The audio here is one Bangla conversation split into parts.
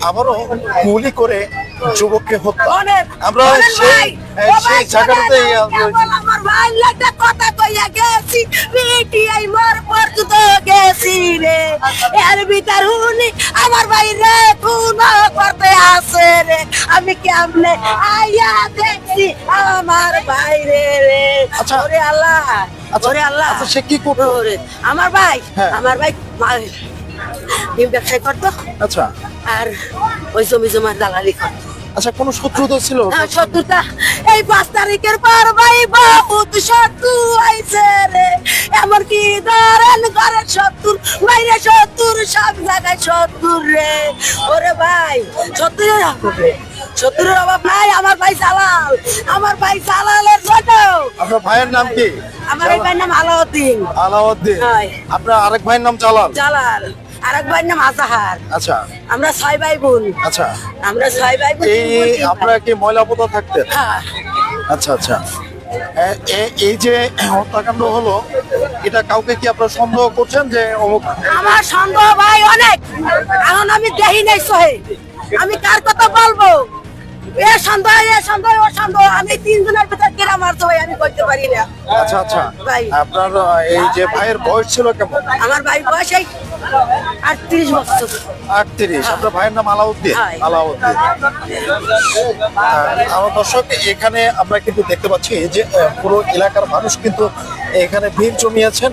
আবারও গুলি করে যুবককে হত্যা। আমরা সেই সেই জায়গাটাতে শোনেন, আহ, কেবল আমার ভাই কথা কইয়া গেছি। পিটিআই মোর পর্যন্ত গেছি রে। এর ভিতর হুনি আমার ভাই রে খুন করতে আসে রে। আমি কেমনে আইয়া দেখছি আমার ভাই রে। রে আচ্ছা। ওরে আল্লাহ আচ্ছা, ওরে আল্লাহ। আচ্ছা, সে কি? ওরে, আমার ভাই হ্যাঁ। আমার ভাই ডিম ব্যবসায় করতো। আচ্ছা। আর ওই জমি জমার দালালি করতো। আচ্ছা কোনো শত্রুতা ছিল? হ্যাঁ, শত্রুতা। এই পাঁচ তারিখের পর ভাই বহুত শত্রু আইছে রে। এমনকি ধরেন ঘরের শত্রুর বাইরে শত্রুর সব জায়গায় শত্রুর রে। ওরে ভাই শত্রুর শত্রুর অভাব নাই আমার ভাই জালাল। আমার ভাই জালালের জন্য আপনার ভাইয়ের নাম কি? আমার ভাইয়ের নাম আলাউদ্দিন। আলাউদ্দিন। হয়। আপনার আরেক ভাইয়ের নাম জালাল? জালাল। আর এক ভাইয়ের নাম আচ্ছা। আমরা ছয় ভাই বোন আচ্ছা। আমরা ছয় ভাই বোন এই আপনারা কি থাকতেন? হ্যাঁ। আচ্ছা আচ্ছা। এই যে হত্যাকাণ্ড হলো এটা কাউকে কি আপনারা সন্দেহ করছেন যে অমুক আমার সন্দেহ ভাই অনেক। এখন আমি দেখি নাই সহে। আমি কার কথা বলব? এ সন্দেহ এ সন্দেহ ও সন্দেহ আমি তিনজনের ভিতর কেরা মারছো ভাই আমি করতে পারি না। আচ্ছা আচ্ছা। ভাই। আপনার এই যে ভাইয়ের বয়স ছিল কেমন? আমার ভাই বয়স এই আটত্রিশ বছর। আটত্রিশ। আপনার ভাইয়ের নাম আলাউদ্দিন? হ্যাঁ। আলাউদ্দিন। আমার দর্শক এখানে আমরা কিন্তু দেখতে পাচ্ছি যে পুরো এলাকার মানুষ কিন্তু এখানে ভিড় জমিয়েছেন।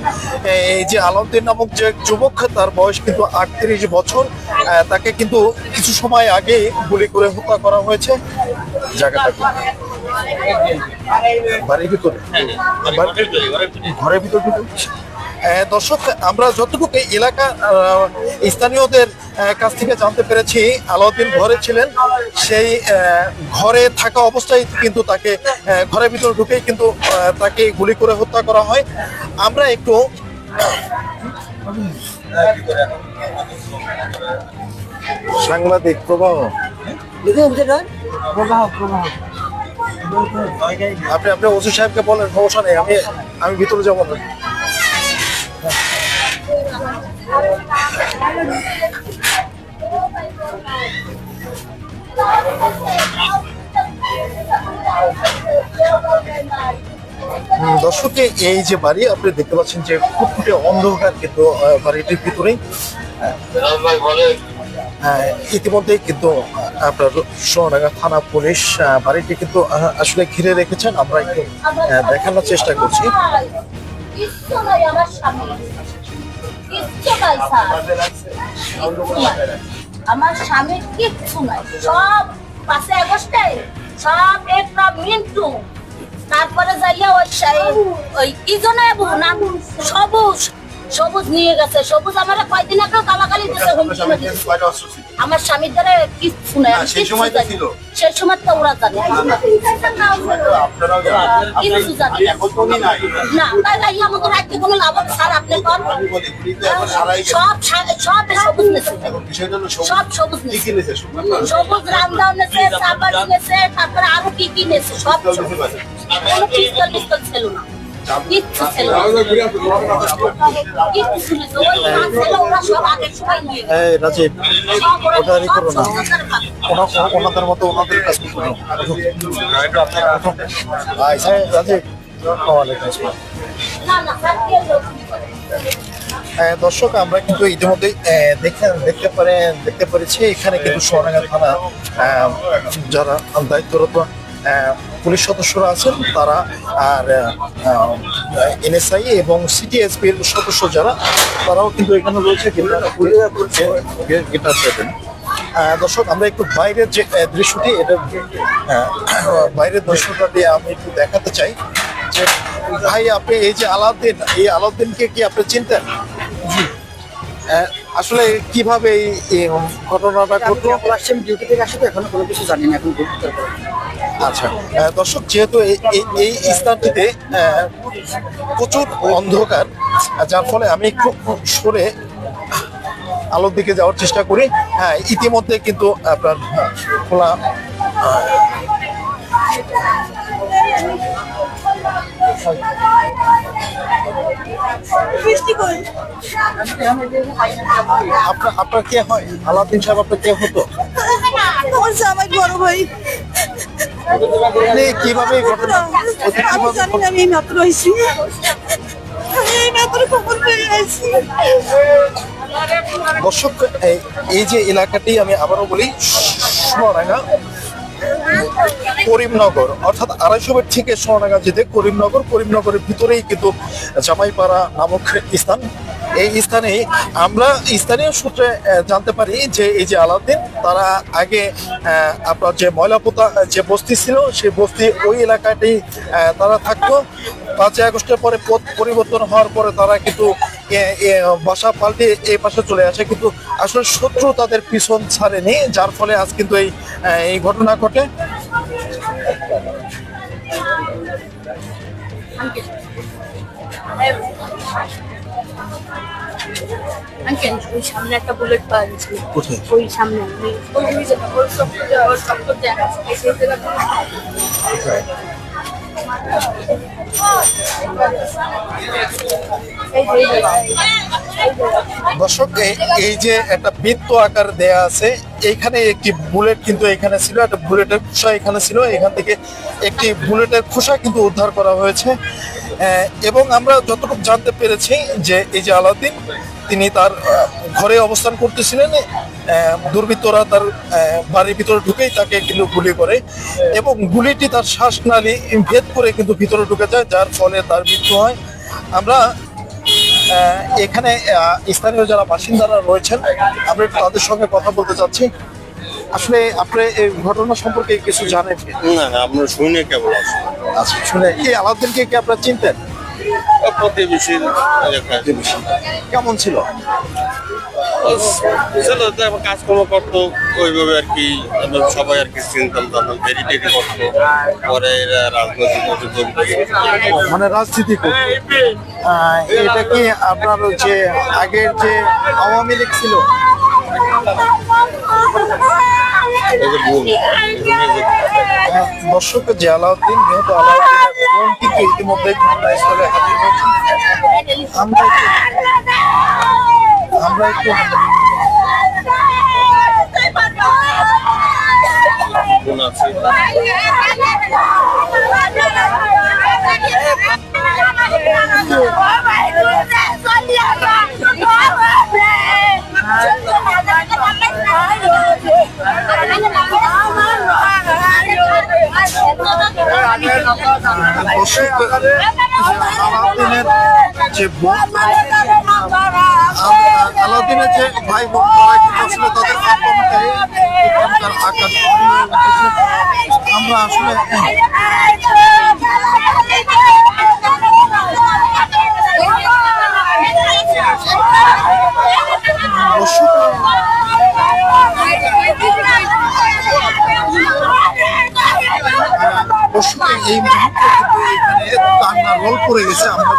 এই যে আলাউদ্দিন নামক যে যুবক তার বয়স কিন্তু আটত্রিশ বছর। তাকে কিন্তু কিছু সময় আগে গুলি করে হত্যা করা হয়েছে। বাড়ির ভিতরে? ঘরের ভিতর দর্শক আমরা যতটুকু এই এলাকা স্থানীয়দের কাছ থেকে জানতে পেরেছি আলাউদ্দিন ঘরে ছিলেন সেই ঘরে থাকা অবস্থায় কিন্তু তাকে ঘরের ভিতর ঢুকেই কিন্তু তাকে গুলি করে হত্যা করা হয়। আমরা একটু সাংবাদিক প্রবাহ। আপনি আপনি ওসি সাহেবকে বলেন সমস্যা নেই আমি আমি ভিতরে যাব না। দর্শকে এই যে বাড়ি আপনি দেখতে পাচ্ছেন যে ফুটফুটে অন্ধকার কিন্তু বাড়িটির ভিতরেই। হ্যাঁ, ইতিমধ্যেই কিন্তু আপনার সোনাডাঙ্গা থানা পুলিশ বাড়িটি কিন্তু আসলে ঘিরে রেখেছেন। আমরা একটু দেখানোর চেষ্টা করছি। আমার স্বামীর কিচ্ছু নাই। সব আগস্টে, সব মিন্টু। তারপরে যাইয়া ওই ওই সবুজ সবুজ নিয়ে গেছে সবুজ আমার কয়দিন আগে গালাগালি দিতে হুমকি দিছে। আমার স্বামীর দ্বারা আমি হ্যাঁ, সেই সময় তো ছিল। না। সেই সময় তো ওরা জানে। জানি না। না। তাই তাই আমাদের রাখতে কোনো লাভ হবে স্যার আপনি কর সব সব সবুজ নেছে সব সবুজ নেছে সবুজ? রামদাও নেছে সাবাড়ি নেছে তারপরে আরও কি কি নেছে সব সবুজ। কোনো পিস্তল পিস্তল ছিল না। কিচ্ছু ছিল না। কিচ্ছু ছিল না। ওই মাছ ওরা সব আগের সময় নিয়ে গেছে। এই রাজীব ওটা ই করো না। ওনাদের মতো ওনাদের কাজ করো আচ্ছা রাজীব ওয়ালাইকুম আসসালাম না না স্যার কেউ লোক দর্শক আমরা কিন্তু ইতিমধ্যে দেখে দেখতে পারে দেখতে পেরেছি এখানে কিন্তু সোনাগাঁ থানা যারা দায়িত্বরত পুলিশ সদস্যরা আছেন, তারা আর এনএসআই এবং সিটিএসপির সদস্য যারা, তারাও কিন্তু এখানে রয়েছে দর্শক, আমরা একটু বাইরের যে দৃশ্যটি, এটা বাইরের দৃশ্যটা দিয়ে আমি একটু দেখাতে চাই যে, ভাই, আপনি এই যে আলাউদ্দিন, এই আলাউদ্দিনকে কি আপনি চিনতেন? আসলে কীভাবে এই ঘটনাটা ঘটলো? আসছেন ডিউটি থেকে আসে তো এখনও কোনো কিছু জানি না এখন আচ্ছা দর্শক যেহেতু এই- স্থানটিতে প্রচুর অন্ধকার যার ফলে আমি একটু সরে আলোর দিকে যাওয়ার চেষ্টা করি। হ্যাঁ ইতিমধ্যে কিন্তু আপনার খোলা আপনার আপনার কে হয়? আলাউদ্দিন সাহেব আপনার কে হতো? জামাই বড় ভাই কীভাবে ঘটনা আমি জানি না মাত্র খবর দর্শক এই- এই যে এলাকাটি আমি আবারও বলি সোনাডাঙ্গা করিমনগর, অর্থাৎ আড়াইশো ফিট থেকে সোনাডাঙ্গা যেতে করিমনগর, করিমনগরের ভিতরেই কিন্তু জামাইপাড়া নামক স্থান। এই স্থানে আমরা স্থানীয় সূত্রে জানতে পারি যে এই যে আলাউদ্দিন, তারা আগে আপনার যে ময়লাপোতা যে বস্তি ছিল, সেই বস্তি ওই এলাকাটি তারা থাকতো। পাঁচই আগস্টের পরে পথ পরিবর্তন হওয়ার পরে তারা কিন্তু বাসা পাল্টে এই পাশে চলে আসে। কিন্তু আসলে শত্রু তাদের পিছন ছাড়েনি, যার ফলে আজ কিন্তু এই এই ঘটনা ঘটে। আঙ্কেল ওই সামনে একটা বুলেট পাওয়া গেছিল কোথায় ওই সামনে ওই ওই সব ওই সব করতে দর্শক এই- যে একটা বৃত্ত আকার দেয়া আছে এইখানে একটি বুলেট কিন্তু এখানে ছিল, একটা বুলেটের খোসা এখানে ছিল, এখান থেকে একটি বুলেটের খোসা কিন্তু উদ্ধার করা হয়েছে। এবং আমরা যতটুকু জানতে পেরেছি যে এই যে আলাউদ্দিন, তিনি তার ঘরে অবস্থান করতেছিলেন দুর্বৃত্তরা তার বাড়ির ভিতরে ঢুকেই তাকে কিন্তু গুলি করে এবং গুলিটি তার শ্বাসনালী ভেদ করে কিন্তু ভিতরে ঢুকে যায় যার ফলে তার মৃত্যু হয়। আমরা এখানে স্থানীয় যারা বাসিন্দারা রয়েছেন আমরা তাদের সঙ্গে কথা বলতে চাচ্ছি। আসলে আপনি এই ঘটনা সম্পর্কে কিছু জানেন না না আমরা শুনে কেবল আচ্ছা শুনে। এই আলাউদ্দিনকে কি আপনারা চিনতেন? প্রতিবেশী। কেমন ছিল? ছিল তো কাজকর্ম করতো ওইভাবে আর কি আমরা সবাই আর কি চিনতাম তখন দেরি করতো। পরে এরা রাজনৈতিক মধ্যে জড়িত মানে রাজনীতি করতো। এটা কি আপনার যে আগের যে আওয়ামী লীগ ছিল? আহ, দর্শক যে আলাউদ্দিন নিহত আলাউদ্দিনের বোন কিন্তু ইতিমধ্যে ঘটনাস্থলে হাজির হয়েছে। আমরা আমরা একটু যে ভাই আসলে আসলে এই মুহূর্তে কান্না রোল পড়ে গেছে। আমরা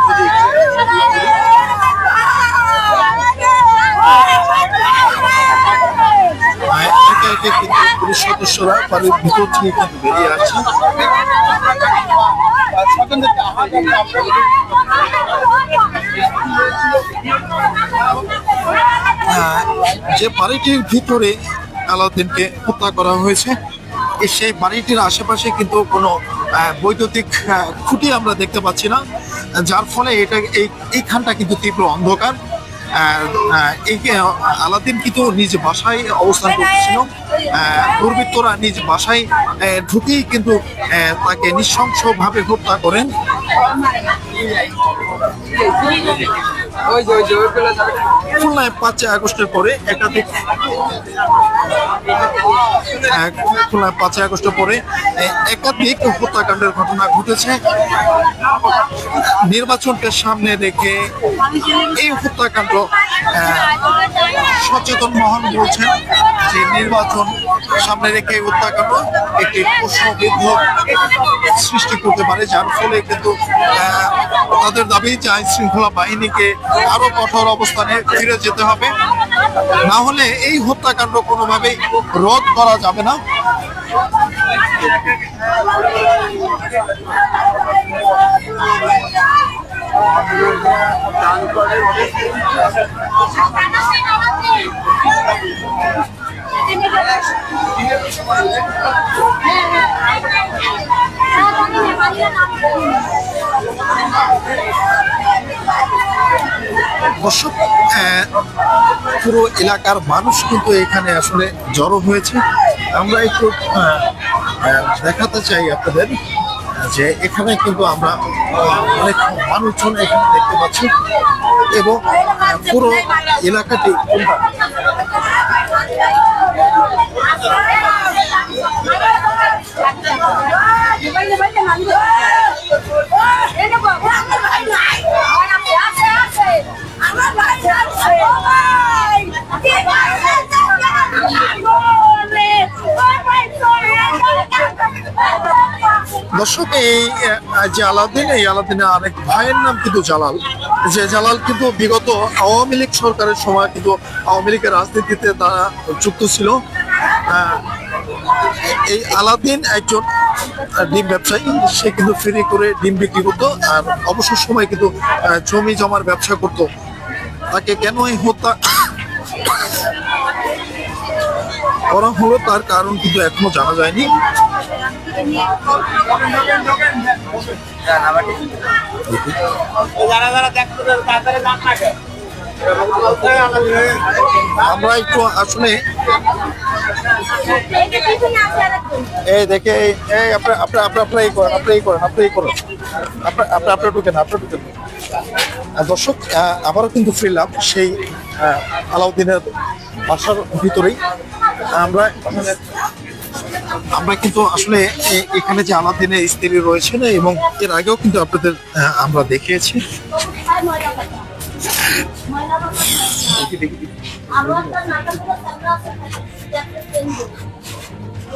আহ, একে একে কিন্তু পুলিশ সদস্যরা বাড়ির ভিতর থেকে কিন্তু বেরিয়ে আসছে। যে বাড়িটির ভিতরে আলাউদ্দিনকে হত্যা করা হয়েছে সেই বাড়িটির আশেপাশে কিন্তু কোনো বৈদ্যুতিক খুঁটি আমরা দেখতে পাচ্ছি না। যার ফলে এটা, এই, এইখানটা কিন্তু তীব্র অন্ধকার। আলাউদ্দিন কিন্তু নিজ বাসায় অবস্থান করতেছিল দুর্বৃত্তরা নিজ বাসায় ঢুকেই কিন্তু তাকে নৃশংসভাবে হত্যা করেন। খুলনায় পাঁচই আগস্টের পরে একাধিক এক খুলনায় পাঁচই আগস্টের পরে একাধিক হত্যাকাণ্ডের ঘটনা ঘটেছে। নির্বাচনকে সামনে রেখে এই হত্যাকাণ্ড সচেতন মহল বলছেন যে নির্বাচন সামনে রেখে এই হত্যাকাণ্ড একটি প্রশ্নবিদ্ধ সৃষ্টি করতে পারে, যার ফলে কিন্তু তাদের দাবি, যে আইন শৃঙ্খলা বাহিনীকে আরও কঠোর অবস্থানে ফিরে যেতে হবে। না হলে এই হত্যাকাণ্ড কোনোভাবেই রোধ করা যাবে না। দর্শক পুরো এলাকার মানুষ কিন্তু এখানে আসলে জড়ো হয়েছে। আমরা একটু দেখাতে চাই আপনাদের যে এখানে কিন্তু আমরা অনেক মানুষজন এখানে দেখতে পাচ্ছি এবং পুরো এলাকাটি আমার দর্শক, এই যে আলাদিন, এই আলাদিনে আরেক ভাইয়ের নাম কিন্তু জালাল। যে জালাল কিন্তু বিগত আওয়ামী লীগ সরকারের সময় কিন্তু আওয়ামী লীগের রাজনীতিতে তারা যুক্ত ছিল। এই আলাদিন একজন ডিম ব্যবসায়ী, সে কিন্তু ফ্রি করে ডিম বিক্রি করতো আর অবসর সময় কিন্তু জমি জমার ব্যবসা করতো। তাকে কেন এই হত্যা করা হলো তার কারণ কিন্তু এখনও জানা যায়নি। আমরা একটু আসলে এই দেখে, এই- আপনার আপনার আপনার আপনার করেন আপনি করেন আপনি করেন। আপনার আপনার আপনার ঢুকেন আপনার ঢুকেন। দর্শক আবারও কিন্তু ফিরলাম সেই আলাউদ্দিনের বাসার ভিতরেই। আমরা আমরা কিন্তু আসলে এখানে যে আলাদিনের স্ত্রী রয়েছেন এবং এর আগেও কিন্তু আপনাদের আমরা দেখিয়েছি। তো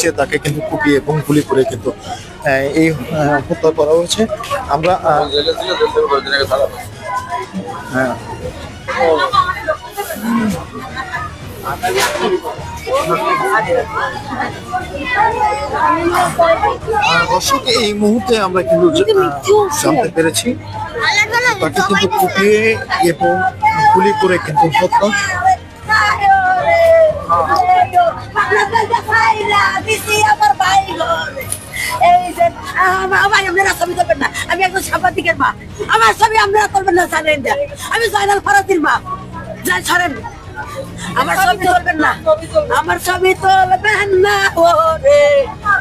যে তাকে কিন্তু কুপিয়ে এবং গুলি করে কিন্তু এই হত্যা করা হয়েছে। আমরা হ্যাঁ। দর্শক এই মুহূর্তে আমরা কিন্তু জানতে পেরেছি। তাকে কিন্তু কুপিয়ে এবং গুলি করে কিন্তু হত্যা আমি একজন সাংবাদিকের মা। আমার ছবি আপনারা করবেন না জানেন না আমি জয়নাল ফরাতির মা। যাই ছাড়েন। আমার ছবি তুলবেন না। আমার ছবি তুলবেন না ওরে।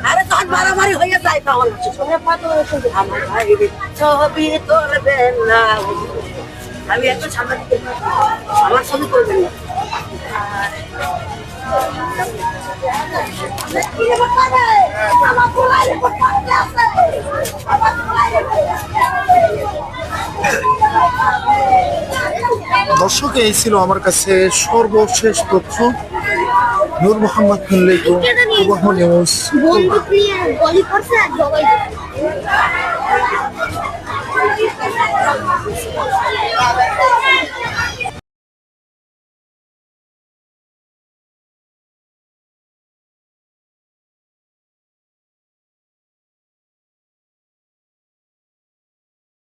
আরে তখন মারামারি হয়ে যায় তখন আমার ভাইয়ের ছবি তুলবেন না। আমি একজন সাংবাদিকের আমার ছবি তুলবেন না। দর্শক এই ছিল আমার কাছে সর্বশেষ তথ্য। নূর মোহাম্মদ নিউজ বন্ধু প্রিয়া